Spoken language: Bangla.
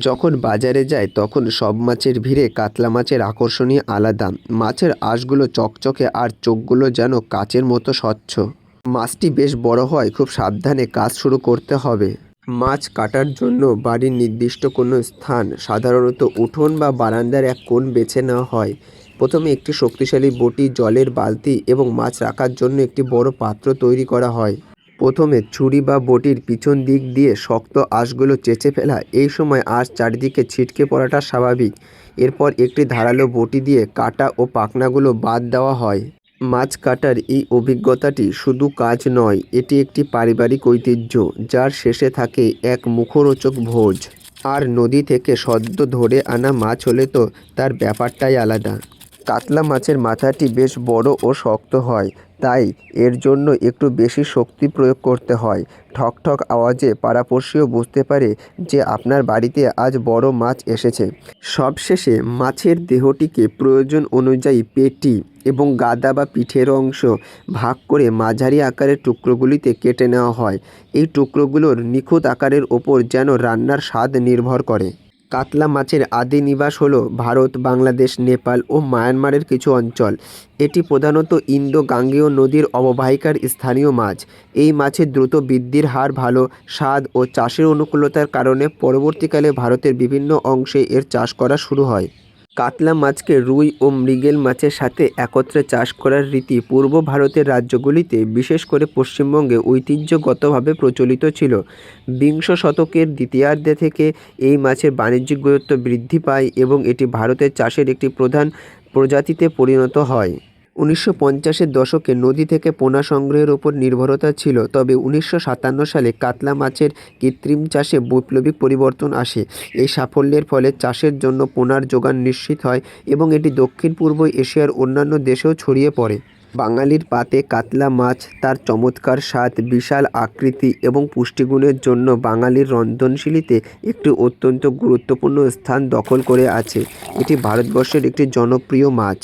যখন বাজারে যাই তখন সব মাছের ভিড়ে কাতলা মাছের আকর্ষণই আলাদা। মাছের আঁশগুলো চকচকে আর চোখগুলো যেন কাচের মতো স্বচ্ছ। মাছটি বেশ বড় হয়, খুব সাবধানে কাজ শুরু করতে হবে। মাছ কাটার জন্য বাড়ির নির্দিষ্ট কোনো স্থান, সাধারণত উঠোন বা বারান্দার এক কোণ বেছে নেওয়া হয়। প্রথমে একটি শক্তিশালী বটি, জলের বালতি এবং মাছ রাখার জন্য একটি বড় পাত্র তৈরি করা হয়। প্রথমে ছুরি বা বটির পিছন দিক দিয়ে শক্ত আঁশগুলো চেঁচে ফেলা। এই সময় আঁশ চারিদিকে ছিটকে পড়াটা স্বাভাবিক। এরপর একটি ধারালো বটি দিয়ে কাটা ও পাখনাগুলো বাদ দেওয়া হয়। মাছ কাটার এই অভিজ্ঞতাটি শুধু কাজ নয়, এটি একটি পারিবারিক ঐতিহ্য, যার শেষে থাকে এক মুখরোচক ভোজ। আর নদী থেকে সদ্য ধরে আনা মাছ হলে তো তার ব্যাপারটাই আলাদা। কাতলা মাছের মাথাটি বেশ বড় ও শক্ত হয়, তাই এর জন্য একটু বেশি শক্তি প্রয়োগ করতে হয়। ঠক ঠক আওয়াজে পাড়াপড়শিও বুঝতে পারে যে আপনার বাড়িতে আজ বড় মাছ এসেছে। সবশেষে মাছের দেহটিকে প্রয়োজন অনুযায়ী পেটি এবং গাদা বা পিঠের অংশ ভাগ করে মাঝারি আকারের টুকরোগুলিতে কেটে নেওয়া হয়। এই টুকরোগুলোর নিখুঁত আকারের ওপর যেন রান্নার স্বাদ নির্ভর করে। কাতলা মাছের আদি নিবাস হলো ভারত, বাংলাদেশ, নেপাল ও মায়ানমারের কিছু অঞ্চল। এটি প্রধানত ইন্দো গাঙ্গেয় নদীর অববাহিকার স্থানীয় মাছ। এই মাছের দ্রুত বৃদ্ধির হার ভালো, স্বাদ ও চাষের অনুকূলতার কারণে পরবর্তীকালে ভারতের বিভিন্ন অংশে এর চাষ করা শুরু হয়। কাতলা মাছকে রুই ও মৃগেল মাছের সাথে একত্রে চাষ করার রীতি পূর্ব ভারতের রাজ্যগুলিতে, বিশেষ করে পশ্চিমবঙ্গে, ঐতিহ্যগতভাবে প্রচলিত ছিল। বিংশ শতকের দ্বিতীয়ার্ধে থেকে এই মাছের বাণিজ্যিক গুরুত্ব বৃদ্ধি পায় এবং এটি ভারতের চাষের একটি প্রধান প্রজাতিতে পরিণত হয়। উনিশশো পঞ্চাশের দশকে নদী থেকে পোনা সংগ্রহের ওপর নির্ভরতা ছিল, তবে উনিশশো সাতান্ন সালে কাতলা মাছের কৃত্রিম চাষে বৈপ্লবিক পরিবর্তন আসে। এই সাফল্যের ফলে চাষের জন্য পোনার যোগান নিশ্চিত হয় এবং এটি দক্ষিণ পূর্ব এশিয়ার অন্যান্য দেশেও ছড়িয়ে পড়ে। বাঙালির পাতে কাতলা মাছ তার চমৎকার স্বাদ, বিশাল আকৃতি এবং পুষ্টিগুণের জন্য বাঙালির রন্ধনশৈলীতে একটি অত্যন্ত গুরুত্বপূর্ণ স্থান দখল করে আছে। এটি ভারতবর্ষের একটি জনপ্রিয় মাছ।